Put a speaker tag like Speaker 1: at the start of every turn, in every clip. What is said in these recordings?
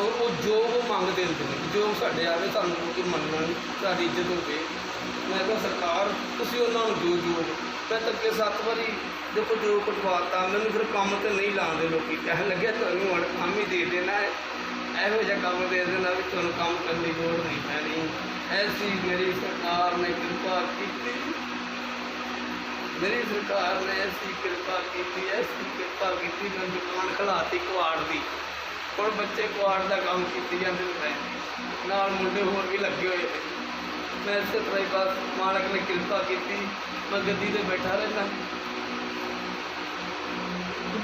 Speaker 1: ਮਗਰ ਉਹ ਜੋ ਉਹ ਮੰਗਦੇ ਹੁੰਦੇ ਨੇ, ਜੋ ਸਾਡੇ ਆਵੇ ਸਾਨੂੰ ਕੋਈ ਮੰਨਣ, ਸਾਡੀ ਇੱਜ਼ਤ ਹੋਵੇ। ਮੈਂ ਕਿਹਾ, ਸਰਕਾਰ, ਤੁਸੀਂ ਉਹਨਾਂ ਨੂੰ ਜੋ ਜੋ ਮੈਂ ਤਾਂ ਸੱਤ ਵਾਰੀ ਦੇਖੋ ਜੋ ਕਟਵਾਤਾ, ਮੈਨੂੰ ਫਿਰ ਕੰਮ ਤੇ ਨਹੀਂ ਲਾਉਂਦੇ ਲੋਕੀ। ਕਹਿਣ ਲੱਗੇ ਤੁਹਾਨੂੰ ਹੁਣ ਕੰਮ ਹੀ ਦੇ ਦੇਣਾ ਹੈ। ਇਹੋ ਜਿਹਾ ਕੰਮ ਦੇ ਦੇਣਾ ਵੀ ਤੁਹਾਨੂੰ ਕੰਮ ਕਰਨ ਦੀ ਲੋੜ ਨਹੀਂ ਪੈਣੀ। ਐਸੀ ਮੇਰੀ ਸਰਕਾਰ ਨੇ ਕਿਰਪਾ ਕੀਤੀ। ਮੇਰੀ ਸਰਕਾਰ ਨੇ ਐਸੀ ਕਿਰਪਾ ਕੀਤੀ ਐਸੀ ਕਿਰਪਾ ਕੀਤੀ, ਮੈਂ ਦੁਕਾਨ ਖਲਾਤੀ ਕੁਆੜ ਦੀ। ਹੁਣ ਬੱਚੇ ਕੁਆੜ ਦਾ ਕੰਮ ਕੀਤੀ ਜਾਂਦੇ ਨੇ ਨਾਲ ਮੁੰਡੇ ਹੋਰ ਵੀ ਲੱਗੇ ਹੋਏ ਨੇ। ਮੈਂ ਇਸੇ ਤਰ੍ਹਾਂ ਹੀ ਬਸ ਮਾਲਕ ਨੇ ਕਿਰਪਾ ਕੀਤੀ ਮੈਂ ਗੱਦੀ ਤੇ ਬੈਠਾ ਰਹਿੰਦਾ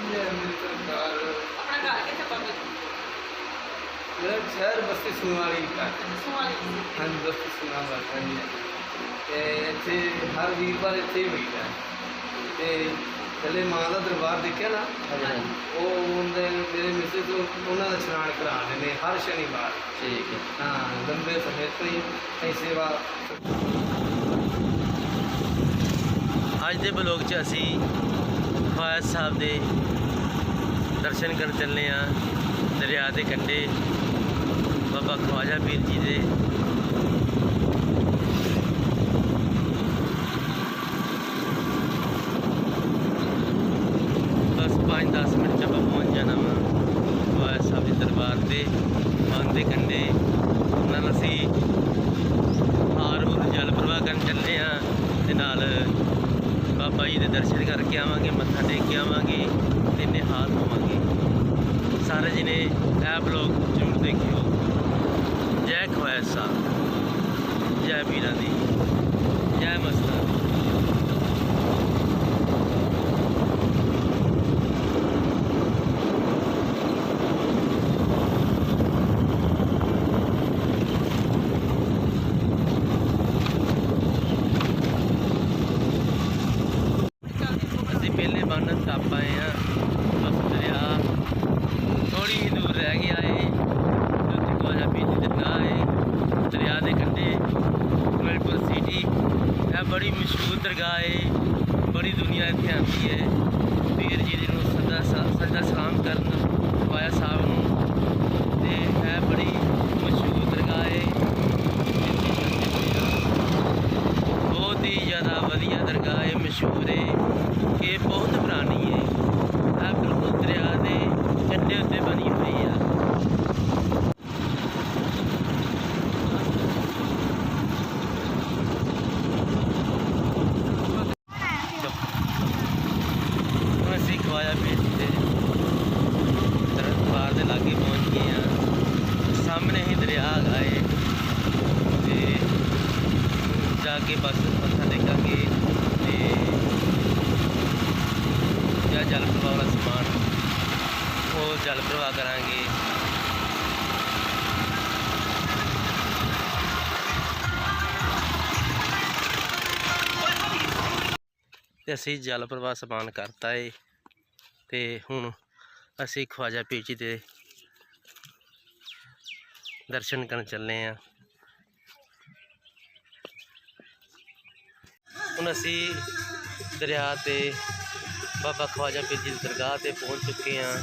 Speaker 1: ਜੈ ਮੇਰੀ ਸਰਕਾਰ।
Speaker 2: ਆਪਣਾ ਘਰ ਕਿੱਥੇ ਪੱਕ
Speaker 1: ਮੇਰਾ ਸ਼ਹਿਰ ਬਸਤੀ ਸੁਣਵਾਲੀ ਦਾ
Speaker 2: ਸੁਆਲੀ
Speaker 1: ਹਾਂਜੀ ਬਸਤੀ ਸੁਣਾਵਾ ਹਾਂਜੀ। ਤੇ ਇੱਥੇ ਹਰ ਵੀਰਵਾਰ ਇੱਥੇ ਹੀ ਹੋਈਦਾ ਤੇ ਪਹਿਲੇ ਮਾਂ ਦਾ ਦਰਬਾਰ ਦੇਖਿਆ ਨਾ? ਉਹ ਉਹਦੇ ਮੇਰੇ ਮਿਸਿਸ ਉਹਨਾਂ ਦਾ ਇਸ਼ਨਾਨ ਕਰਾਉਂਦੇ ਨੇ ਹਰ ਸ਼ਨੀਵਾਰ।
Speaker 3: ਠੀਕ ਹੈ।
Speaker 1: ਹਾਂ ਲੰਬੇ ਸਮੇਂ ਤੋਂ ਹੀ ਇਹ ਸੇਵਾ
Speaker 3: ਅੱਜ ਦੇ ਬਲੌਗ 'ਚ ਅਸੀਂ ਖਵਾਜਾ ਸਾਹਿਬ ਦੇ ਦਰਸ਼ਨ ਕਰਨ ਚੱਲੇ ਆ ਦਰਿਆ ਦੇ ਕੰਢੇ ਬਾਬਾ ਖਵਾਜਾ ਪੀਰ ਜੀ ਦੇ ਬਸ 5-10 ਮਿੰਟ 'ਚ ਆਪਾਂ ਪਹੁੰਚ ਜਾਣਾ ਵਾ ਖਵਾਜਾ ਸਾਹਿਬ ਦੇ ਦਰਬਾਰ ਤੇ ਬੰਦ ਦੇ ਕੰਢੇ ਨਾਲ ਅਸੀਂ ਹਾਰ ਹੁਰ ਜਲ ਪ੍ਰਵਾਹ ਕਰਨ ਚੱਲੇ ਆ ਤੇ ਨਾਲ ਬਾਬਾ ਜੀ ਦੇ ਦਰਸ਼ਨ ਕਰਕੇ ਆਵਾਂਗੇ, ਮੱਥਾ ਟੇਕ ਕੇ ਆਵਾਂਗੇ ਤੇ ਨਿਹਾਲ ਹੋਵਾਂਗੇ। ਸਾਰੇ ਜਣੇ ਇਹ ਬਲੌਗ ਜ਼ਰੂਰ ਦੇਖਿਓ। ਜੈ ਖਵਾਜਾ ਸਾਹਿਬ ਜੈ ਵੀਰਾਂ ਦੀ। ਜੈ ਮਸਤਾਂ ਦੀ ਅਸੀਂ ਪਹਿਲੇ ਬੰਨ ਟੱਪ ਆਏ ਆ ਬਸ ਦਰਿਆ ਥੋੜੀ ਹੀ ਦੂਰ ਰਹਿ ਗਿਆ ਏ ਜੋਤੀ ਖਵਾਜਾ ਪੀਰ ਜੀ ਦੇ ਨਾਂ ਏ ਦਰਿਆ ਦੇ ਕੰਢੇ ਮਿਲਪੁਰ ਸਿਟੀ ਇਹ ਬੜੀ ਮਸ਼ਹੂਰ ਦਰਗਾਹ ਏ ਬੜੀ ਦੁਨੀਆ ਇੱਥੇ ਆਉਂਦੀ ਏ ਪੀਰ ਜੀ ਦੀ ਨੂੰ ਸਦਾ ਸਦਾ ਸਲਾਮ ਕਰਨ ਖਵਾਜਾ ਸਾਹਿਬ ਨੂੰ ਤੇ ਇਹ ਬੜੀ ਮਸ਼ਹੂਰ ਦਰਗਾਹ ਏ ਬਹੁਤ ਹੀ ਜ਼ਿਆਦਾ ਵਧੀਆ ਦਰਗਾਹ ਹੈ ਮਸ਼ਹੂਰ ਹੈ ਕਿ ਬਹੁਤ ਪੁਰਾਣੀ ਹੈ ਆ ਬਿਲਕੁਲ ਦਰਿਆ ਦੇ ਕੰਢੇ ਉੱਤੇ ਬਣੀ ਹੋਈ ਆ ਹੁਣ ਅਸੀਂ ਖਵਾਇਆ ਪੀਰ ਜੀ ਦੇ ਦਰਬਾਰ ਦੇ ਲਾਗੇ ਪਹੁੰਚ ਗਏ ਆ ਸਾਹਮਣੇ ਹੀ ਦਰਿਆ ਹੈਗਾ ਏ ਤੇ ਜਾ ਕੇ ਬਸ ਮੱਥਾ ਟੇਕਾਂਗੇ ਤੇ ਜਾਂ ਜਲ ਪ੍ਰਵਾਹ ਵਾਲਾ ਸਮਾਨ ਉਹ ਜਲ ਪ੍ਰਵਾਹ ਕਰਾਂਗੇ ਤੇ ਅਸੀਂ ਜਲ ਪ੍ਰਵਾਹ ਸਮਾਨ ਕਰਤਾ ਏ ਤੇ ਹੁਣ ਅਸੀਂ ਖਵਾਜਾ ਪੀਰ ਜੀ ਦੇ ਦਰਸ਼ਨ ਕਰਨ ਚੱਲੇ ਆ। ਹੁਣ ਅਸੀਂ ਦਰਿਆ ਤੇ ਬਾਬਾ ਖਵਾਜਾ ਪੀਰ ਜੀ ਦੀ ਦਰਗਾਹ ਤੇ ਪਹੁੰਚ ਚੁੱਕੇ ਹਾਂ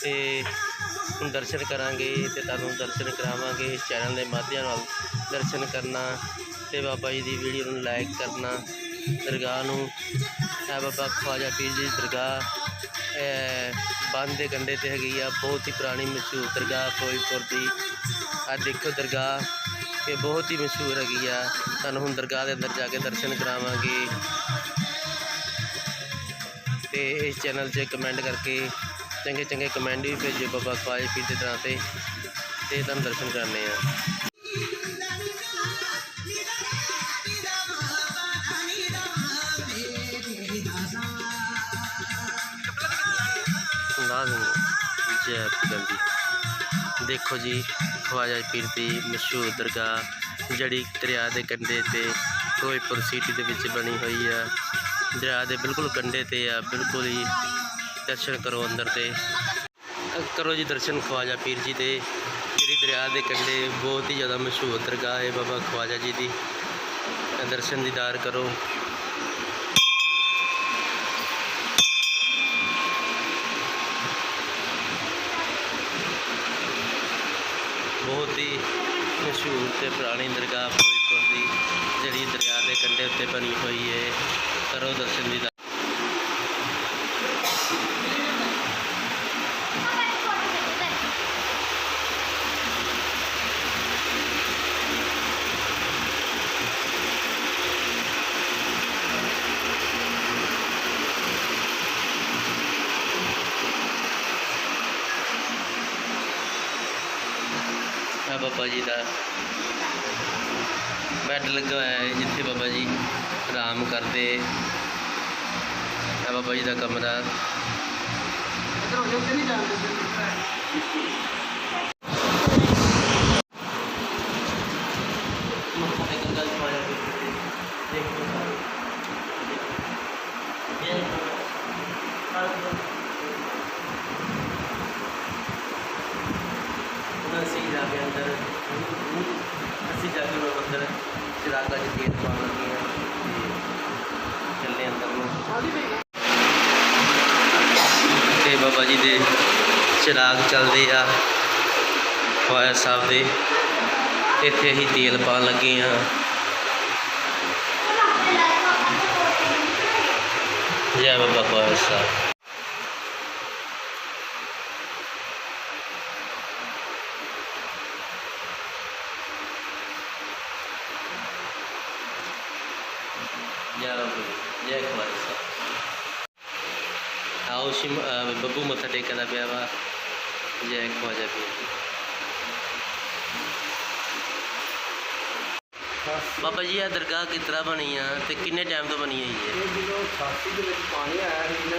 Speaker 3: ਤੇ ਹੁਣ ਦਰਸ਼ਨ ਕਰਾਂਗੇ ਤੇ ਤੁਹਾਨੂੰ ਦਰਸ਼ਨ ਕਰਾਵਾਂਗੇ, ਚੈਨਲ ਦੇ ਮਾਧਿਅਮ ਨਾਲ ਦਰਸ਼ਨ ਕਰਨਾ ਤੇ ਬਾਬਾ ਜੀ ਦੀ ਵੀਡੀਓ ਨੂੰ ਲਾਈਕ ਕਰਨਾ। ਦਰਗਾਹ ਨੂੰ ਹੈ ਬਾਬਾ ਖਵਾਜਾ ਪੀਰ ਜੀ ਦਰਗਾਹ ਬੰਦ ਦੇ ਕੰਢੇ ਤੇ ਹੈਗੀ ਆ, ਬਹੁਤ ਹੀ ਪੁਰਾਣੀ ਮਸ਼ਹੂਰ ਦਰਗਾਹ ਫਿਰੋਜ਼ਪੁਰ ਦੀ। ਆ ਦੇਖੋ ਦਰਗਾਹ, ਇਹ ਬਹੁਤ ਹੀ ਮਸ਼ਹੂਰ ਹੈਗੀ ਆ। ਤੁਹਾਨੂੰ ਹੁਣ ਦਰਗਾਹ ਦੇ ਅੰਦਰ ਜਾ ਕੇ ਦਰਸ਼ਨ ਕਰਾਵਾਂਗੇ। ਤੇ ਇਸ ਚੈਨਲ 'ਚ ਕਮੈਂਟ ਕਰਕੇ ਚੰਗੇ ਚੰਗੇ ਕਮੈਂਟ ਵੀ ਭੇਜੋ ਬਾਬਾ ਖਵਾਜਾ ਪੀਰ ਦੇ ਤਰ੍ਹਾਂ ਤੇ ਤੇ ਤੁਹਾਨੂੰ ਦਰਸ਼ਨ ਕਰਨੇ ਆ ਲਾ ਦਿੰਦੇ ਜੈ ਗੰਦੀ ਦੇਖੋ ਜੀ, ਖਵਾਜਾ ਪੀਰ ਦੀ ਮਸ਼ਹੂਰ ਦਰਗਾਹ, ਜਿਹੜੀ ਦਰਿਆ ਦੇ ਕੰਢੇ ਤੇ ਫਿਰੋਜ਼ਪੁਰ ਸਿਟੀ ਦੇ ਵਿੱਚ ਬਣੀ ਹੋਈ ਆ। ਦਰਿਆ ਦੇ ਬਿਲਕੁਲ ਕੰਢੇ ਤੇ ਆ, ਬਿਲਕੁਲ ਹੀ ਦਰਸ਼ਨ ਕਰੋ ਅੰਦਰ ਤੇ ਕਰੋ ਜੀ ਦਰਸ਼ਨ ਖਵਾਜਾ ਪੀਰ ਜੀ ਦੇ। ਜਿਹੜੀ ਦਰਿਆ ਦੇ ਕੰਢੇ ਬਹੁਤ ਹੀ ਜ਼ਿਆਦਾ ਮਸ਼ਹੂਰ ਦਰਗਾਹ ਹੈ ਬਾਬਾ ਖਵਾਜਾ ਜੀ ਦੀ। ਦਰਸ਼ਨ ਦੀਦਾਰ ਕਰੋ। ਬਹੁਤ ਹੀ ਮਸ਼ਹੂਰ ਤੇ ਪੁਰਾਣੀ ਦਰਗਾਹ ਫਿਰੋਜ਼ਪੁਰ ਦੀ ਜਿਹੜੀ ਦਰਿਆ ਦੇ ਕੰਢੇ ਉੱਤੇ ਬਣੀ ਹੋਈ ਹੈ। ਕਰੋ ਦਰਸ਼ਨ ਦੀ ਬਾਬਾ ਜੀ ਦਾ। ਬੈੱਡ ਲੱਗਾ ਹੋਇਆ ਹੈ ਜਿੱਥੇ ਬਾਬਾ ਜੀ ਆਰਾਮ ਕਰਦੇ। ਆ ਬਾਬਾ ਜੀ ਦਾ ਕਮਰਾ। ਮੱਥਾ ਟੇਕਣ ਦਾ ਪਾਇਆ ਦੇਖੋ ਸਾਰੇ ਹੁਣ ਅਸੀਂ ਜਾ ਕੇ ਅੰਦਰ ਅਸੀਂ ਜਾ ਕੇ ਉਹ ਅੰਦਰ ਚਿਰਾਗਾ ਚ ਤੇਲ ਪਾਉਣ ਲੱਗੇ ਹਾਂ ਚੱਲੇ ਅੰਦਰ ਨੂੰ। ਤੇ ਬਾਬਾ ਜੀ ਦੇ ਚਿਰਾਗ ਚੱਲਦੇ ਆ, ਫਾਇਰ ਸਾਹਿਬ ਦੇ। ਇੱਥੇ ਅਸੀਂ ਤੇਲ ਪਾਉਣ ਲੱਗੇ ਆ। ਜੈ ਬਾਬਾ ਫਾਇਰ ਸਾਹਿਬ। ਜੈ ਬਾਬਾ ਜੀ, ਜੈ ਖਵਾਇਆ ਸਾਹਿਬ ਆਓ ਸ਼ਿਮ ਅਹ ਬੱਬੂ ਮੱਥਾ ਟੇਕਣ ਪਿਆ ਵਾ ਜੈ ਖਵਾਜਾ ਪੀਰ ਜੀ ਬਾਬਾ ਜੀ ਇਹ ਦਰਗਾਹ ਕਿਸ ਤਰ੍ਹਾਂ ਬਣੀ ਆ ਤੇ ਕਿੰਨੇ ਟਾਈਮ ਤੋਂ ਬਣੀ ਹੋਈ ਹੈ
Speaker 1: ਇਹ ਜਦੋਂ 88 ਦੇ ਵਿੱਚ ਪਾਣੀ ਆਇਆ ਸੀ ਨਾ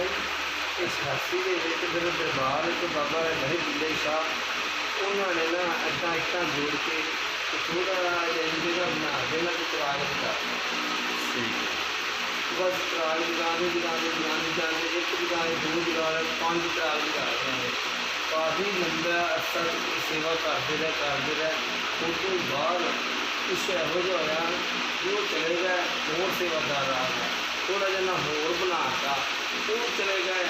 Speaker 1: ਇਸ 88 ਦੇ ਵਿੱਚ ਫਿਰ ਦਰਬਾਰ ਵਿੱਚ ਬਾਬਾ ਲਹਿ ਬਿੱਲੇ ਸ਼ਾਹ ਉਹਨਾਂ ਨੇ ਨਾ ਅੱਧਾ ਇੱਟਾਂ ਜੋੜ ਬਸ ਚਰਾਗ ਜਗਾਉਂਦੇ ਜਗਾਉਂਦੇ ਜਗਾਉਂਦੇ ਜਾਂਦੇ ਇੱਕ ਜਗਾਏ ਦੋ ਜਗਾਏ ਪੰਜ ਚਰਾਗ ਜਗਾਏ ਕਾਫੀ ਲੰਬਾ ਅਰਸਾ ਸੇਵਾ ਕਰਦੇ ਰਹੇ ਕਰਦੇ ਰਹੇ। ਉਸ ਤੋਂ ਬਾਅਦ ਕੁਛ ਇਹੋ ਜਿਹਾ ਹੋਇਆ ਕਿ ਉਹ ਚਲੇ ਗਏ, ਹੋਰ ਸੇਵਾਦਾਰ ਆ ਗਏ। ਥੋੜਾ ਜਿਹਾ ਨਾ ਹੋਰ ਬਣਾਤਾ ਉਹ ਚਲੇ ਗਏ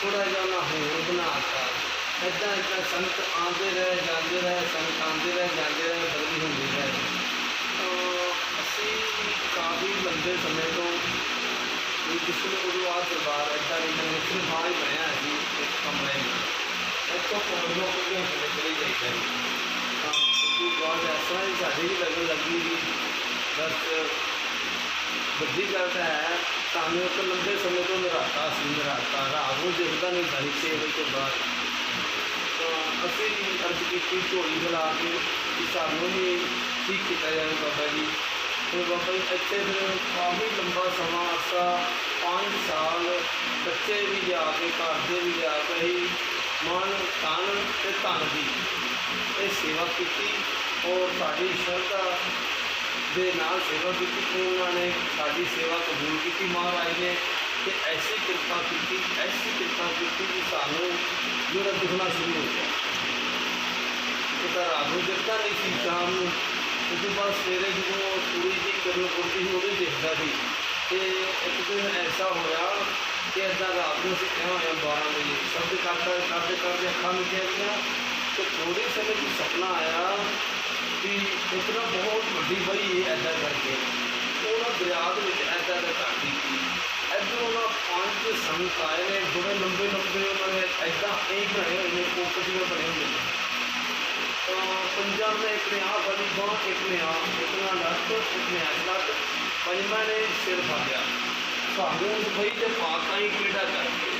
Speaker 1: ਥੋੜਾ ਜਿਹਾ ਨਾ ਹੋਰ ਬਣਾਤਾ ਏਦਾਂ ਏਦਾਂ ਸੰਤ ਆਉਂਦੇ ਰਹੇ, ਜਾਂਦੇ ਰਹੇ ਸੰਤ ਆਉਂਦੇ ਰਹੇ, ਜਾਂਦੇ ਰਹੇ, ਬਦਲੀ ਹੁੰਦੀ ਰਹੇ। ਤਾਂ ਅਸੀਂ ਕਾਫੀ ਲੰਬੇ ਸਮੇਂ ਤੋਂ ਵੀ ਕਿਸੇ ਨੂੰ ਉਦੋਂ ਆ ਦਰਬਾਰ ਏਦਾਂ ਨਹੀਂ ਤਾਂ ਮੁਸਲਿਮ ਹਾਲ ਹੀ ਬਣਿਆ ਸੀ ਇੱਕ ਕਮਰੇ ਵਿੱਚ ਇੱਥੋਂ ਪੌੜੀਆਂ ਪੌੜੀਆਂ ਥੱਲੇ ਚਲੇ ਜਾਈਦਾ ਸੀ ਤਾਂ ਉਦੋਂ ਬਾਅਦ ਇਸ ਤਰ੍ਹਾਂ ਹੀ ਸਾਡੀ ਵੀ ਲੱਗਣ ਲੱਗੀ ਵੀ ਬਸ ਵੱਡੀ ਗੱਲ ਤਾਂ ਹੈ, ਸਾਨੂੰ ਇੱਕ ਲੰਬੇ ਸਮੇਂ ਤੋਂ ਨਰਾਤਾ ਸੀ ਨਰਾਤਾ ਰਾਤ ਨੂੰ ਦਿਖਦਾ ਨਹੀਂ ਸੀ ਛੇ ਵਜੇ ਤੋਂ ਬਾਅਦ। ਤਾਂ ਅਸੀਂ ਅਰਜ਼ ਕੀਤੀ ਝੋਲੀ ਹਿਲਾ ਕੇ ਕਿ ਸਾਨੂੰ ਵੀ ਠੀਕ ਕੀਤਾ ਜਾਵੇ ਬਾਬਾ ਜੀ ਤੇ ਬਾਬਾ ਜੀ ਇੱਥੇ ਫਿਰ ਕਾਫੀ ਲੰਬਾ ਸਮਾਂ ਅਰਸਾ ਪੰਜ ਸਾਲ ਬੱਚੇ ਵੀ ਜਾ ਕੇ, ਘਰ ਦੇ ਵੀ ਜਾ ਕੇ ਹੀ ਮਨ ਤਨ ਤੇ ਧਨ ਦੀ ਇਹ ਸੇਵਾ ਕੀਤੀ ਔਰ ਸਾਡੀ ਸ਼ਰਧਾ ਦੇ ਨਾਲ ਸੇਵਾ ਕੀਤੀ। ਤੇ ਉਹਨਾਂ ਨੇ ਸਾਡੀ ਸੇਵਾ ਕਬੂਲ ਕੀਤੀ ਮਹਾਰਾਜ ਨੇ ਤੇ ਐਸੀ ਕਿਰਪਾ ਕੀਤੀ, ਐਸੀ ਕਿਰਪਾ ਕੀਤੀ ਕਿ ਸਾਨੂੰ ਜਿਹੜਾ ਦੁਖਣਾ ਸ਼ੁਰੂ ਹੋ ਗਿਆ। ਇਹ ਤਾਂ ਰਾਤ ਨੂੰ ਦਿੱਤਾ ਨਹੀਂ ਸੀ, ਸ਼ਾਮ ਨੂੰ। ਉਸ ਤੋਂ ਬਾਅਦ ਸਵੇਰੇ ਜਦੋਂ ਪੂਰੀ ਦੀ ਕਰਨ ਪੁਰਤੀ ਸੀ, ਉਹਦੇ ਦੇਖਦਾ ਸੀ। ਤੇ ਇੱਕ ਦਿਨ ਐਸਾ ਹੋਇਆ ਕਿ ਏਦਾਂ ਰਾਤ ਨੂੰ ਅਸੀਂ ਕਿਹਾ ਹੋਇਆ 12 ਵਜੇ। ਸਭ ਕਰਦੇ ਕਰਦੇ ਕਰਦੇ ਅੱਖਾਂ ਮਿਟੀਆਂ ਗਈਆਂ ਤੇ ਥੋੜੇ ਸਮੇਂ ਚ ਸੁਪਨਾ ਆਇਆ ਕਿ ਇੱਕ ਨਾ ਬਹੁਤ ਵੱਡੀ ਵਈ ਐਦਾਂ ਕਰਕੇ। ਉਹਨਾਂ ਦਰਿਆ ਦੇ ਵਿੱਚ ਐਦਾਂ ਦਾ ਘਾਟੀ ਸੀ। ਇੱਧਰੋਂ ਨਾ ਪੰਜ ਸੰਤ ਆਏ ਨੇ ਬੜੇ ਲੰਬੇ ਲੰਬੇ ਉਹਨਾਂ ਨੇ ਐਦਾਂ ਇਹ ਬਣੇ ਹੋਏ ਨੇ ਕੋਪ ਜਿਵੇਂ ਬਣੇ ਹੁੰਦੇ ਨੇ। ਤਾਂ ਪੰਜਾਬ ਨੇ ਇੱਕ ਨੇ ਆਹ ਵਾਲੀ ਬਾਂਹ, ਇੱਕ ਨੇ ਆਹ, ਇੱਕ ਨੇ ਲੱਤ, ਇੱਕ ਨੇ ਇਸ ਲੱਤ। ਪੰਜਵਾਂ ਨੇ ਸਿਰ ਫਾੜਿਆ। ਸਾਨੂੰ ਦੁਬਈ ਦੇ ਤੇ ਪਾਤਾ ਹੀ ਕਿਹੜਾ ਕਰਕੇ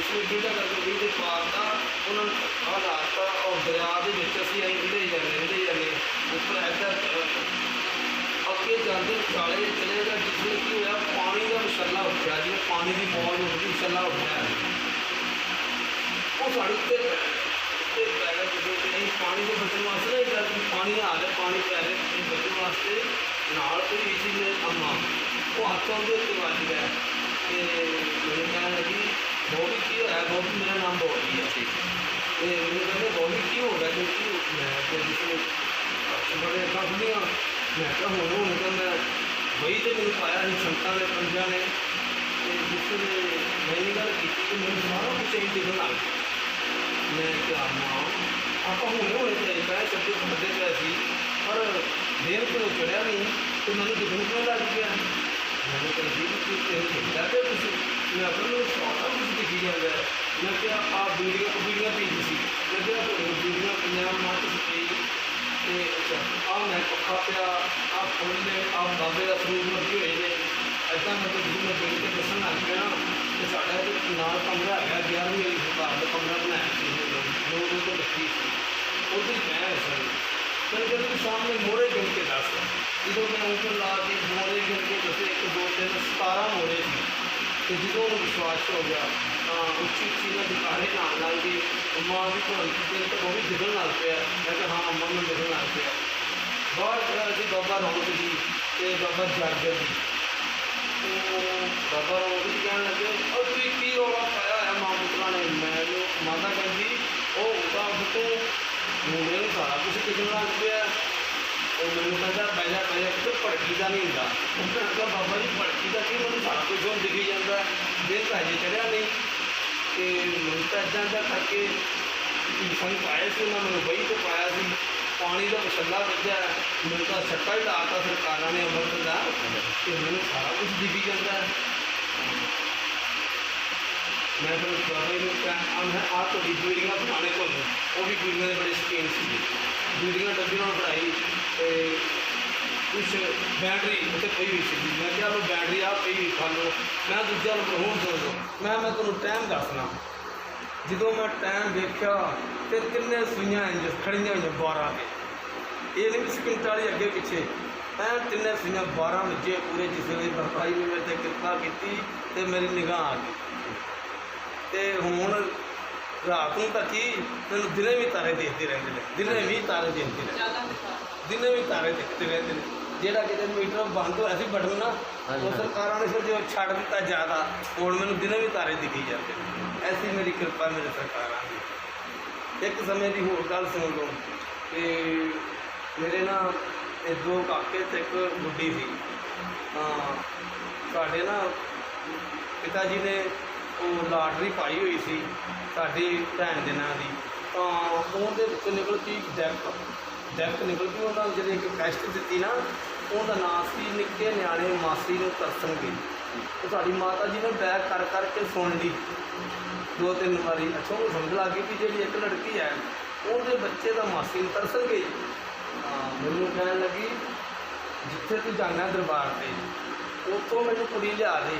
Speaker 1: ਇਸ ਨੂੰ ਕਿਹੜਾ ਕਰਕੇ ਵੀ ਤੇ ਪਾਤਾ ਉਹਨਾਂ ਨੂੰ ਆਹ ਲਾਤਾ ਔਰ ਦਰਿਆ ਦੇ ਵਿੱਚ ਅਸੀਂ ਐਂ ਵਧੇ ਜਾਂਦੇ ਵਧੇ ਜਾਂਦੇ ਉੱਪਰ ਐਦਾਂ ਅੱਗੇ ਜਾਂਦੇ ਵਿਚਾਲੇ ਚਲੇ ਗਏ ਜਿਸਨੇ ਕੀ ਹੋਇਆ, ਪਾਣੀ ਦਾ ਵਿਸ਼ਲਾ ਉੱਠਿਆ, ਜਿਵੇਂ ਪਾਣੀ ਦੀ ਮੌਜ ਹੁੰਦੀ ਵਿਸ਼ਲਾ ਉੱਠਿਆ। ਉਹ ਸਾਡੇ ਉੱਤੇ ਪੈ ਉੱਤੇ ਗਿਆ ਜਦੋਂ ਨਹੀਂ, ਪਾਣੀ ਦੇ ਬਚਣ ਵਾਸਤੇ ਪਾਣੀ ਆ ਰਿਹਾ ਪਾਣੀ ਪੈ ਰਿਹਾ ਬਚਣ ਵਾਸਤੇ ਨਾਲ ਕੋਈ ਵੀ ਚੀਜ਼ ਨੇ ਅੰਮਾ ਉਹ ਹੱਥੋਂ ਦੇ ਉੱਤੇ ਵੱਜ ਗਿਆ ਤੇ ਮੈਨੂੰ ਕਹਿਣ ਲੱਗੀ ਬੋਬੀ ਕੀ ਹੋਇਆ? ਬੋਬੀ ਮੇਰਾ ਨਾਮ ਬੋਬੀ ਹੈ। ਤੇ ਮੈਨੂੰ ਕਹਿੰਦੇ ਬੋਬੀ ਕੀ ਹੋ ਗਿਆ ਕਿਉਂਕਿ ਮੈਂ ਤੇ ਜਿਸਨੇ ਬੜੇ ਅੱਖਾਂ ਖੁੱਲੀਆਂ ਮੈਂ ਕਿਹਾ ਹੁਣ ਹੁਣ ਤਾਂ ਮੈਂ ਵਹੀ ਤੇ ਮੈਨੂੰ ਪਾਇਆ ਸੀ ਸੰਤਾਂ ਦੇ ਪੰਜਾਂ ਨੇ। ਤੇ ਜਿਸ ਨੇ ਮੈਂਨੇ ਗੱਲ ਕੀਤੀ ਕਿ ਮੈਨੂੰ ਸਾਰਾ ਕੁਝ ਹੀ ਦਿਖਣ ਲੱਗ ਮੈਂ ਕਿਹਾ ਮਾਂ ਆਪਾਂ ਹੁਣ ਹੋਣੇ ਤੇ ਕਹਿ ਸਕਦੇ ਪਰ ਦੇਰ ਤੋਂ ਚੜਿਆ ਨਹੀਂ ਤੇ ਮੈਨੂੰ ਦਿਖਣ ਕਿਉਂ ਲੱਗ ਗਿਆ? ਮੈਨੂੰ ਕਹਿੰਦੀ ਕਿ ਇਹ ਖੇਡਦਾ ਤੇ ਤੁਸੀਂ? ਮੈਂ ਆਪਣਾ ਨੂੰ ਸੌਣਾ ਕੁਝ ਦਿਖੀ ਜਾਂਦਾ ਮੈਂ ਕਿਹਾ ਆ ਵੀਡੀਓ ਵੀਡੀਓ ਭੇਜੀ ਸੀ। ਮੈਂ ਕਿਹਾ ਤੁਹਾਨੂੰ ਵੀਡੀਓ ਪੰਜਾਬ ਮਾਂ ਸੀ। ਭੇਜੀ ਤੇ ਅੱਛਾ ਆ ਮੈਂ ਪੱਖਾ ਪਿਆ ਆ ਫੁੱਲ ਨੇ ਆ ਬਾਬੇ ਦਾ ਸਰੂਪ ਲੱਗੇ ਹੋਏ ਨੇ। ਐਦਾਂ ਮਤਲਬ ਜਦੋਂ ਮੈਂ ਬੇਟ ਕੇ ਦੱਸਣ ਲੱਗ ਪਿਆ ਕਿ ਸਾਡਾ ਇੱਕ ਨਾਲ ਕਮਰਾ ਹੈਗਾ 11ਵੀਂ ਵਾਲੀ ਸਰਕਾਰ ਦਾ ਕਮਰਾ ਬਣਾਇਆ ਸੀ। ਉਹ ਲੋਕ ਉਹ ਤੋਂ ਰੱਖੀ ਸੀ। ਉਹਦੀ ਮੈਂ ਹੈ ਸਰ। ਮੈਂ ਜਦ ਵੀ ਸਾਹਮਣੇ ਮੋੜੇ ਗਿਣ ਕੇ ਦੱਸ ਜਦੋਂ ਮੈਂ ਉਂਗਲ ਲਾ ਕੇ ਮੋੜੇ ਗਿਣ ਕੇ ਦੱਸੇ ਇੱਕ ਦੋ ਤਿੰਨ 17 ਮੋੜੇ ਸੀ ਤੇ ਜਦੋਂ ਉਹਨੂੰ ਵਿਸ਼ਵਾਸ ਹੋ ਗਿਆ ਤਾਂ ਉੱਚੀ ਉੱਚੀ ਨਾਲ ਦੁਕਾਨੇ ਨਾਲ ਲੱਗ ਗਈ ਮਾਂ ਵੀ ਘਰ ਦੀ ਦਿਲ ਤੇ ਉਹ ਵੀ ਦਿਖਣ ਲੱਗ ਪਿਆ ਮੈਂ ਕਿਹਾ ਹਾਂ ਅੰਮਾ ਨੂੰ ਦਿਖਣ ਲੱਗ ਪਿਆ ਬਾਹਰ ਜਿਹੜਾ ਸੀ ਬਾਬਾ ਰੌਣਕ ਜੀ ਤੇ ਬਾਬਾ ਜਾਗਰ ਜੀ ਉਹ ਬਾਬਾ ਰੌਣਕ ਜੀ ਕਹਿਣ ਲੱਗੇ ਉਹ ਤੁਸੀਂ ਕੀ ਰੌਲਾ ਪਾਇਆ ਹੈ ਮਾਂ ਪੁੱਤਰਾਂ ਨੇ ਮੈਨੂੰ ਨੂੰ ਸਾਰਾ ਕੁਝ ਉਹ ਮੈਨੂੰ ਕਹਿੰਦਾ ਬਹਿ ਜਾ ਬਹਿ ਕਿਤੇ ਭੜਕੀ ਦਾ ਨਹੀਂ ਹੁੰਦਾ। ਉਹ ਕਹਿੰਦਾ ਬਾਬਾ ਜੀ, ਭੜਕੀ ਦਾ ਕੀ? ਮੈਨੂੰ ਸਾਰਾ ਕੁਝ ਹੁਣ ਦਿਖੀ ਜਾਂਦਾ ਦਿਨ ਤਾਂ ਹਜੇ ਚੜਿਆ ਨਹੀਂ ਤੇ ਮੈਨੂੰ ਤਾਂ ਇੱਦਾਂ ਦਾ ਕਰਕੇ ਟਿਊਸ਼ਨ ਪਾਇਆ ਸੀ ਉਹਨਾਂ ਨੂੰ ਬਈ ਤੋਂ ਪਾਇਆ ਸੀ। ਪਾਣੀ ਦਾ ਮਸਲਾ ਵੱਜਿਆ। ਮੈਨੂੰ ਤਾਂ ਛੱਟਾ ਹੀ ਲਾਤਾ ਸਰਕਾਰਾਂ ਨੇ ਅੰਮ੍ਰਿਤ ਦਾ ਤੇ ਮੈਨੂੰ ਸਾਰਾ ਕੁਝ ਦਿਖੀ ਜਾਂਦਾ ਮੈਂ ਫਿਰ ਬਾਬਾ ਜੀ ਨੂੰ ਕਿਹਾ ਮੈਂ ਆਹ ਤੁਹਾਡੀ ਵੀਡੀਓ ਬਣਾਉਣੇ ਕੋਲ ਉਹ ਵੀ ਵੀਡੀਓ ਦੇ ਬੜੇ ਸ਼ੌਕੀਨ ਸੀ। ਵੀਡੀਓ ਡੱਬੀ ਨਾਲ ਬਣਾਈ ਤੇ ਕੁਛ ਬੈਟਰੀ ਉੱਤੇ ਪਈ ਹੋਈ ਸੀ। ਮੈਂ ਕਿਹਾ ਲੋ ਬੈਟਰੀ ਆ ਪਈ ਹੋਈ ਖਾ ਲਓ। ਮੈਂ ਦੂਜਾ ਨੂੰ ਹੁਣ ਦੋ ਦੋ ਮੈਂ ਮੈਂ ਤੁਹਾਨੂੰ ਟਾਈਮ ਦੱਸਣਾ ਜਦੋਂ ਮੈਂ ਟਾਈਮ ਦੇਖਿਆ ਤੇ ਤਿੰਨੇ ਸੂਈਆਂ ਇੰਜ ਖੜੀਆਂ ਹੋਈਆਂ 12 ਤੇ। ਇਹ ਨਹੀਂ ਸਕਿੰਟ ਵਾਲੀ ਅੱਗੇ ਪਿੱਛੇ। ਐ ਤਿੰਨੇ ਸੂਈਆਂ 12 ਵਜੇ ਪੂਰੇ, ਜਿਸ ਵੇਲੇ ਬਾਬਾ ਜੀ ਨੇ ਮੇਰੇ ਤੇ ਕਿਰਪਾ ਕੀਤੀ ਤੇ ਮੇਰੀ ਨਿਗਾਹ ਆ ਗਈ। ਰਾਤ ਨੂੰ ਤਾਂ ਕੀ ਮੈਨੂੰ ਦਿਨੇ ਵੀ ਤਾਰੇ ਦੇਖਦੇ ਰਹਿੰਦੇ ਨੇ ਦਿਨੇ ਵੀ ਤਾਰੇ ਦੇਖਦੇ ਨੇ। ਦਿਨੇ ਵੀ ਤਾਰੇ ਦੇਖਦੇ ਰਹਿੰਦੇ ਨੇ। ਜਿਹੜਾ ਕਿਤੇ ਮੀਟਰ ਬੰਦ ਹੋਇਆ ਸੀ ਬਟਨ ਨਾ ਉਹ। ਸਰਕਾਰਾਂ ਨੇ ਫਿਰ ਜੋ ਛੱਡ ਦਿੱਤਾ ਜ਼ਿਆਦਾ ਹੁਣ ਮੈਨੂੰ ਦਿਨੇ ਵੀ ਤਾਰੇ ਦਿਖੀ ਜਾਂਦੇ ਨੇ। ਐਸੀ ਮੇਰੀ ਕਿਰਪਾ ਮੇਰੇ ਸਰਕਾਰਾਂ ਦੀ। ਇੱਕ ਸਮੇਂ ਦੀ ਹੋਰ ਗੱਲ ਸੁਣ ਲਓ। ਕਿ ਮੇਰੇ ਨਾ ਇਹ ਦੋ ਕਾਕੇ ਤੇ ਇੱਕ ਗੁੱਡੀ ਸੀ। ਤਾਂ ਸਾਡੇ ਨਾ ਪਿਤਾ ਜੀ ਨੇ ਉਹ ਲਾਟਰੀ ਪਾਈ ਹੋਈ ਸੀ। ਸਾਡੀ ਭੈਣ ਦੇ ਨਾਂ ਦੀ, ਤਾਂ ਉਹਦੇ ਵਿੱਚ ਨਿਕਲ ਪਈ ਡੈਪ ਡੈਕ ਨਿਕਲ ਪਈ ਉਹਨਾਂ ਨੂੰ ਜਿਹੜੀ ਇੱਕ ਟੈਸਟ ਦਿੱਤੀ ਨਾ, ਉਹਦਾ ਨਾਂ ਸੀ ਨਿੱਕੇ ਨਿਆਣੇ ਮਾਸੀ ਨੂੰ ਤਰਸਣਗੇ ਉਹ ਸਾਡੀ ਮਾਤਾ ਜੀ ਨੇ ਬੈਕ ਕਰ ਕਰਕੇ ਸੁਣ ਲਈ। ਦੋ ਤਿੰਨ ਵਾਰੀ ਅੱਛਾ ਉਹ ਸਮਝ ਲੱਗ ਗਈ ਕਿ ਜਿਹੜੀ ਇੱਕ ਲੜਕੀ ਹੈ, ਉਹਦੇ ਬੱਚੇ ਦਾ ਮਾਸੀ ਨੂੰ ਤਰਸਣਗੇ ਹਾਂ ਮੈਨੂੰ ਕਹਿਣ ਲੱਗੀ, ਜਿੱਥੇ ਤੂੰ ਜਾਣਾ ਦਰਬਾਰ ਤੇ, ਉੱਥੋਂ ਮੈਨੂੰ ਕੁੜੀ ਲਿਆ ਦੇ।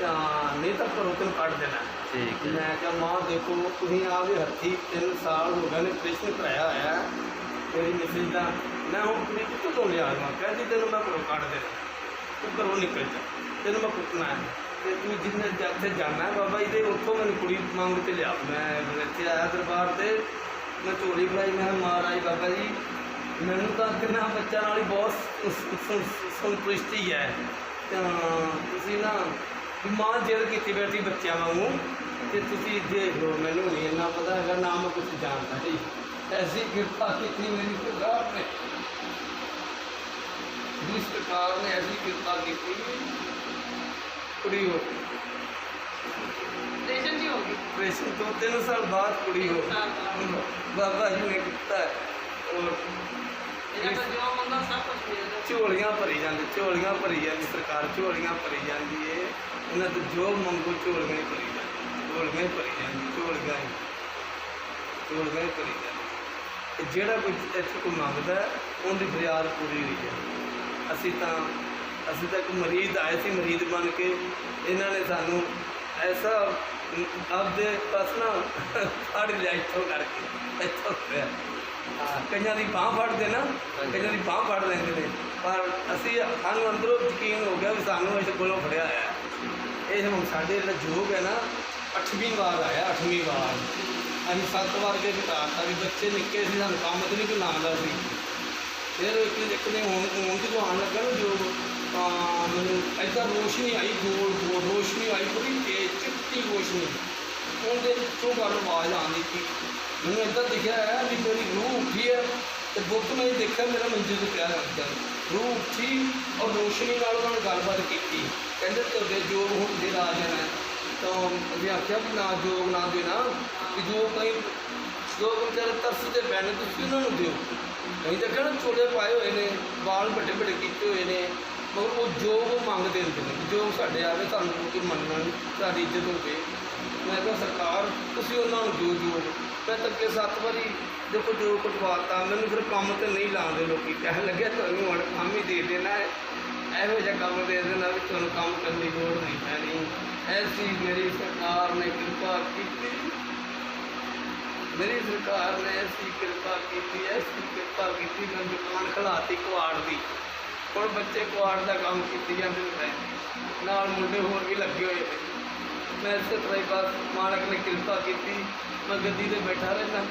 Speaker 1: ਤਾਂ ਨਹੀਂ ਤਾਂ ਘਰੋਂ ਤੈਨੂੰ ਕੱਢ ਦੇਣਾ।
Speaker 3: ਠੀਕ ਹੈ।
Speaker 1: ਮੈਂ ਕਿਹਾ ਮਾਂ ਦੇਖੋ ਤੁਸੀਂ ਆਪਦੇ ਹੱਥੀ 3 ਸਾਲ ਹੋ ਗਏ ਨੇ ਕ੍ਰਿਸ਼ਨ ਕਰਾਇਆ ਹੋਇਆ ਹੈ। ਤੇਰੀ ਮਿਸਿਸ ਦਾ। ਮੈਂ ਹੁਣ ਕੁੜੀ ਕਿੱਥੋਂ ਤੋਂ ਲਿਆ ਮੈਂ ਕਹਿੰਦੀ ਤੈਨੂੰ ਮੈਂ ਘਰੋਂ ਕੱਢ ਦੇਣਾ। ਤੂੰ ਘਰੋਂ ਨਿਕਲ ਜਾ। ਤੈਨੂੰ ਮੈਂ ਕੁੱਟਣਾ ਹੈ। ਤੇ ਤੂੰ ਜਿੰਨੇ ਜਿੱਥੇ ਜਾਣਾ ਹੈ ਬਾਬਾ ਜੀ ਦੇ ਉੱਥੋਂ ਮੈਨੂੰ ਕੁੜੀ ਮੰਗ ਕੇ ਲਿਆ। ਮੈਂ ਫਿਰ ਇੱਥੇ ਆਇਆ ਦਰਬਾਰ ਤੇ। ਮੈਂ ਝੋਲੀ ਫੜਾਈ ਮੈਂ ਕਿਹਾ, ਮਹਾਰਾਜ ਬਾਬਾ ਜੀ ਮੈਨੂੰ ਤਾਂ ਤਿੰਨਾਂ ਬੱਚਿਆਂ ਨਾਲ ਹੀ ਬਹੁਤ ਸੰਤੁਸ਼ਟੀ ਹੈ। ਤਾਂ ਤੁਸੀਂ ਨਾ ਵੀ ਮਾਂ ਜਿੱਦ ਕੀਤੀ ਬੈਠੀ ਬੱਚਿਆਂ ਵਾਂਗੂ ਤੇ ਤੁਸੀਂ ਦੇਖ ਲਓ ਮੈਨੂੰ ਨਹੀਂ ਇੰਨਾ ਪਤਾ ਹੈਗਾ ਨਾ ਮੈਂ ਕੁਝ ਜਾਣਦਾ ਜੀ। ਐਸੀ ਕਿਰਪਾ ਕੀਤੀ ਮੇਰੀ ਸਰਕਾਰ ਨੇ। ਜਿਸ ਸਰਕਾਰ ਨੇ ਐਸੀ ਕਿਰਪਾ ਕੀਤੀ ਕੁੜੀ ਹੋ ਗਈ।
Speaker 2: ਜੀ ਹੋ ਗਈ।
Speaker 1: ਆਪਰੇਸ਼ਨ ਤੋਂ ਤਿੰਨ ਸਾਲ ਬਾਅਦ ਕੁੜੀ ਹੋ। ਬਾਬਾ ਜੀ ਨੇ ਕੀਤਾ। ਔਰ
Speaker 2: ਇਹਨਾਂ ਦਾ ਜੋ ਮੰਗਾ ਸਭ ਕੁਝ ਮਿਲ ਗਿਆ
Speaker 1: ਝੋਲੀਆਂ ਭਰੀ ਜਾਂਦੀ ਝੋਲੀਆਂ ਭਰੀ ਜਾਂਦੀ ਸਰਕਾਰ ਝੋਲੀਆਂ ਭਰੀ ਜਾਂਦੀ ਏ। ਉਹਨਾਂ ਤੋਂ ਜੋ ਮੰਗੋ ਝੋਲ ਹੀ ਭਰੀ ਜਾਂਦੀ ਝੋਲ ਹੀ ਭਰੀ ਜਾਂਦੀ ਝੋਲ ਹੀ ਝੋਲ ਹੀ ਭਰੀ ਜਾਂਦੀ ਤੇ ਜਿਹੜਾ ਕੋਈ ਇੱਥੇ ਕੋਈ ਮੰਗਦਾ ਹੈ, ਉਹਦੀ ਫਰਿਆਦ ਪੂਰੀ ਹੋਈ ਹੈ ਅਸੀਂ ਤਾਂ ਅਸੀਂ ਤਾਂ ਇੱਕ ਮਰੀਜ਼ ਆਏ ਸੀ ਮਰੀਜ਼ ਬਣ ਕੇ। ਇਹਨਾਂ ਨੇ ਸਾਨੂੰ ਐਸਾ ਆਪਦੇ ਪਾਸ ਨਾ ਫੜ ਲਿਆ ਇੱਥੋਂ ਕਰਕੇ। ਇੱਥੋਂ ਪਿਆ ਕਈਆਂ ਦੀ ਬਾਹ ਫੜਦੇ ਨਾ ਕਈਆਂ ਦੀ ਬਾਹ ਫੜ ਲੈਂਦੇ ਨੇ। ਪਰ ਅਸੀਂ ਸਾਨੂੰ ਅੰਦਰੋਂ ਯਕੀਨ ਹੋ ਗਿਆ ਵੀ ਸਾਨੂੰ ਇਸ ਕੋਲੋਂ ਫੜਿਆ ਆਇਆ ਇਹ ਹੁਣ ਸਾਡੇ ਜਿਹੜਾ ਯੋਗ ਹੈ ਨਾ, ਅੱਠਵੀਂ ਵਾਰ ਆਇਆ, ਅੱਠਵੀਂ ਵਾਰ। ਅਸੀਂ ਸੱਤ ਵਾਰ ਕੇ ਘਟਾਤਾ ਵੀ ਬੱਚੇ ਨਿੱਕੇ ਸੀ, ਸਾਨੂੰ ਕੰਮ ਤੇ ਨਹੀਂ ਕੋਈ ਲਾਉਂਦਾ ਸੀ। ਫਿਰ ਇੱਕ ਇੱਕ ਨੇ ਹੁਣ ਹੁਣ ਜਦੋਂ ਆਉਣ ਲੱਗਾ ਨਾ ਯੋਗ, ਤਾਂ ਮੈਨੂੰ ਏਦਾਂ ਰੋਸ਼ਨੀ ਆਈ, ਗੋਲ ਗੋਲ ਰੋਸ਼ਨੀ ਆਈ ਬੜੀ ਤੇਜ਼, ਚਿੱਟੀ ਰੋਸ਼ਨੀ। ਉਹਦੇ ਵਿੱਚੋਂ ਗੱਲ ਆਵਾਜ਼ ਆਉਂਦੀ ਸੀ ਮੈਨੂੰ ਏਦਾਂ ਦਿਖਿਆ ਹੈ ਵੀ ਮੇਰੀ ਰੂਹ ਉੱਠੀ ਹੈ ਤੇ ਬੁੱਤ ਮੈਂ ਦੇਖਿਆ, ਮੇਰਾ ਮੰਜੇ ਤੇ ਪਿਆ ਰੱਖਦਾ ਰੂਹ ਉੱਠੀ ਔਰ ਰੋਸ਼ਨੀ ਨਾਲ ਉਹਨਾਂ ਨੇ ਗੱਲਬਾਤ ਕੀਤੀ। ਕਹਿੰਦੇ ਤੁਹਾਡੇ ਜੋਗ ਹੁਣ ਦੇ ਆ ਜਾਣਾ ਹੈ। ਤਾਂ ਉਹਨੇ ਆਖਿਆ ਵੀ ਨਾ ਜੋਗ, ਨਾ ਦੇਣਾ ਕਿ ਜੋ ਕਈ ਲੋਕ ਵਿਚਾਰੇ ਤਰਸ 'ਤੇ ਪੈਣੇ, ਤੁਸੀਂ ਉਹਨਾਂ ਨੂੰ ਦਿਓ। ਕਈ ਤਾਂ ਕਹਿੰਦਾ ਛੋਲੇ ਪਾਏ ਹੋਏ ਨੇ, ਵਾਲ ਵੱਡੇ ਵੱਡੇ ਕੀਤੇ ਹੋਏ ਨੇ। ਮਗਰ ਉਹ ਜੋ ਉਹ ਮੰਗਦੇ ਹੁੰਦੇ ਨੇ ਜੋ ਸਾਡੇ ਆਵੇ, ਸਾਨੂੰ ਕੋਈ ਮੰਨਣ, ਸਾਡੀ ਇੱਜ਼ਤ ਹੋਵੇ। ਮੈਂ ਕਿਹਾ, ਸਰਕਾਰ, ਤੁਸੀਂ ਉਹਨਾਂ ਨੂੰ ਦਿਓ ਜੋ ਮੈਂ ਤਾਂ ਸੱਤ ਵਾਰੀ ਦੇਖੋ ਜੋ ਕਟਵਾਤਾ ਮੈਨੂੰ ਫਿਰ ਕੰਮ ਤੇ ਨਹੀਂ ਲਾਉਂਦੇ ਲੋਕੀ। ਕਹਿਣ ਲੱਗੇ ਤੁਹਾਨੂੰ ਹੁਣ ਕੰਮ ਹੀ ਦੇ ਦੇਣਾ ਹੈ। ਇਹੋ ਜਿਹਾ ਕੰਮ ਦੇ ਦੇਣਾ ਵੀ ਤੁਹਾਨੂੰ ਕੰਮ ਕਰਨ ਦੀ ਲੋੜ ਨਹੀਂ ਪੈਣੀ। ਐਸੀ ਮੇਰੀ ਸਰਕਾਰ ਨੇ ਕਿਰਪਾ ਕੀਤੀ। ਮੇਰੀ ਸਰਕਾਰ ਨੇ ਐਸੀ ਕਿਰਪਾ ਕੀਤੀ ਐਸੀ ਕਿਰਪਾ ਕੀਤੀ, ਮੈਂ ਦੁਕਾਨ ਖਲਾਤੀ ਕੁਆੜ ਦੀ। ਹੁਣ ਬੱਚੇ ਕੁਆੜ ਦਾ ਕੰਮ ਕੀਤੀ ਜਾਂਦੇ ਨੇ। ਨਾਲ ਮੁੰਡੇ ਹੋਰ ਵੀ ਲੱਗੇ ਹੋਏ ਨੇ। ਮੈਂ ਇਸੇ ਤਰ੍ਹਾਂ ਹੀ ਬਸ ਮਾਲਕ ਨੇ ਕਿਰਪਾ ਕੀਤੀ ਮੈਂ ਗੱਦੀ ਤੇ ਬੈਠਾ ਰਹਿਣਾ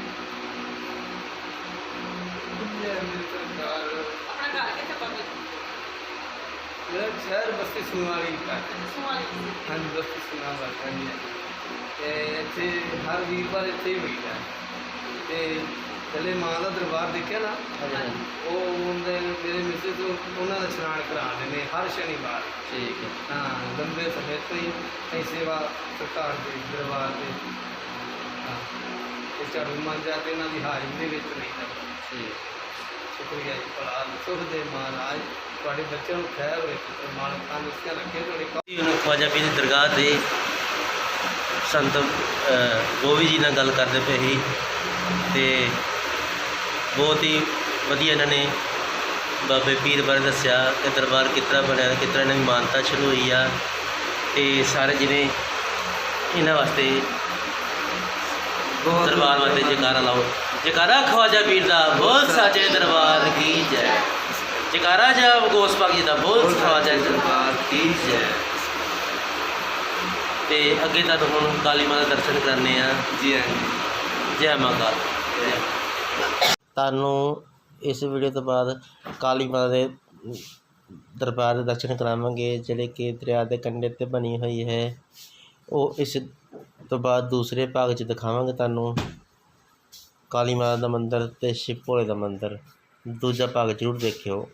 Speaker 1: ਜੈ ਮੇਰੀ ਸਰਕਾਰ।
Speaker 2: ਆਪਣਾ ਘਰ ਕਿੱਥੇ ਪਵੇ
Speaker 1: ਮੇਰਾ ਸ਼ਹਿਰ ਬਸਤੀ ਸੁਨਾਲੀ ਦਾ। ਹਾਂਜੀ ਬਸਤੀ ਸੁਨਾ ਵਾਲੀ ਹੈ ਤੇ ਇੱਥੇ ਹਰ ਵੀਰਵਾਰ ਇੱਥੇ ਹੀ ਹੈ। ਤੇ ਪਹਿਲੇ ਮਾਂ ਦਾ ਦਰਬਾਰ ਦੇਖਿਆ ਨਾ? ਉਹ ਉਹਦੇ ਮੇਰੇ ਮਿਸਿਸ ਉਹਨਾਂ ਦਾ ਇਸ਼ਨਾਨ ਕਰਾਉਂਦੇ ਨੇ ਹਰ ਸ਼ਨੀਵਾਰ।
Speaker 3: ਠੀਕ ਹੈ।
Speaker 1: ਹਾਂ ਲੰਬੇ ਸਮੇਂ ਤੋਂ ਹੀ ਅਸੀਂ ਸੇਵਾ ਸਰਕਾਰ ਦੇ ਦਰਬਾਰ ਦੇ ਹਾਂ ਇਹ ਝਾੜੂ ਮਾਂਜਾ ਤੇ ਇਹਨਾਂ ਦੀ ਹਾਜ਼ਰੀ ਦੇ ਵਿੱਚ ਨਹੀਂ ਤਾਂ
Speaker 3: ਠੀਕ।
Speaker 1: ਸ਼ੁਕਰੀਆ ਜੀ ਭਲਾ ਸੁਖ ਦੇ ਮਹਾਰਾਜ ਤੁਹਾਡੇ ਬੱਚਿਆਂ ਨੂੰ ਖੈਰ ਹੋਏ ਤੇ ਮਾਲਕ ਤੰਦਰੁਸਤੀਆਂ ਰੱਖੇ ਤੁਹਾਡੇ ਕੰਮ
Speaker 3: ਹੁਣ ਖਵਾਜਾ ਪੀਰ ਦੀ ਦਰਗਾਹ ਤੇ ਸੰਤ ਅ, ਗੋਵੀ ਜੀ ਨਾਲ ਗੱਲ ਕਰਦੇ ਪਏ ਸੀ ਤੇ ਬਹੁਤ ਹੀ ਵਧੀਆ ਇਹਨਾਂ ਨੇ ਬਾਬੇ ਪੀਰ ਬਾਰੇ ਦੱਸਿਆ ਕਿ ਦਰਬਾਰ ਤਰ੍ਹਾਂ ਬਣਿਆ ਤਰ੍ਹਾਂ ਇਹਨਾਂ ਦੀ ਮਾਨਤਾ ਸ਼ੁਰੂ ਹੋਈ ਆ ਤੇ ਸਾਰੇ ਜਿਵੇਂ ਇਹਨਾਂ ਵਾਸਤੇ ਦਰਬਾਰ ਵਾਸਤੇ ਜੈਕਾਰਾ ਲਾਓ। ਜੈਕਾਰਾ ਖਵਾਜਾ ਪੀਰ ਦਾ ਬੋਲ ਸਾਚੇ ਦਰਬਾਰ ਕੀ ਜੈ। ਜੈਕਾਰਾ ਜਾ ਗੋਸ ਪਾਕ ਜੀ ਦਾ ਬੋਲ ਖਵਾਜਾ ਦਰਬਾਰ ਕੀ ਜੈ। ਤੇ ਅੱਗੇ ਤੁਹਾਨੂੰ ਹੁਣ ਕਾਲੀ ਮਾਂ ਦੇ ਦਰਸ਼ਨ ਕਰਨੇ ਆ
Speaker 1: ਜੀ ਹਾਂ
Speaker 3: ਜੈ। ਮਾਂ ਕਾਲੀ ਤੁਹਾਨੂੰ ਇਸ ਵੀਡੀਓ ਤੋਂ ਬਾਅਦ ਕਾਲੀ ਮਾਤਾ ਦੇ ਦਰਬਾਰ ਦੇ ਦਰਸ਼ਨ ਕਰਾਵਾਂਗੇ, ਜਿਹੜੇ ਕਿ ਦਰਿਆ ਦੇ ਕੰਢੇ ਤੇ ਬਣੀ ਹੋਈ ਹੈ। ਉਹ ਇਸ ਤੋਂ ਬਾਅਦ ਦੂਸਰੇ ਭਾਗ 'ਚ ਦਿਖਾਵਾਂਗੇ ਤੁਹਾਨੂੰ ਕਾਲੀ ਮਾਤਾ ਦਾ ਮੰਦਿਰ ਤੇ ਸ਼ਿਵ ਭੋਲੇ ਦਾ ਮੰਦਿਰ। ਦੂਜਾ ਭਾਗ ਜ਼ਰੂਰ ਦੇਖਿਓ।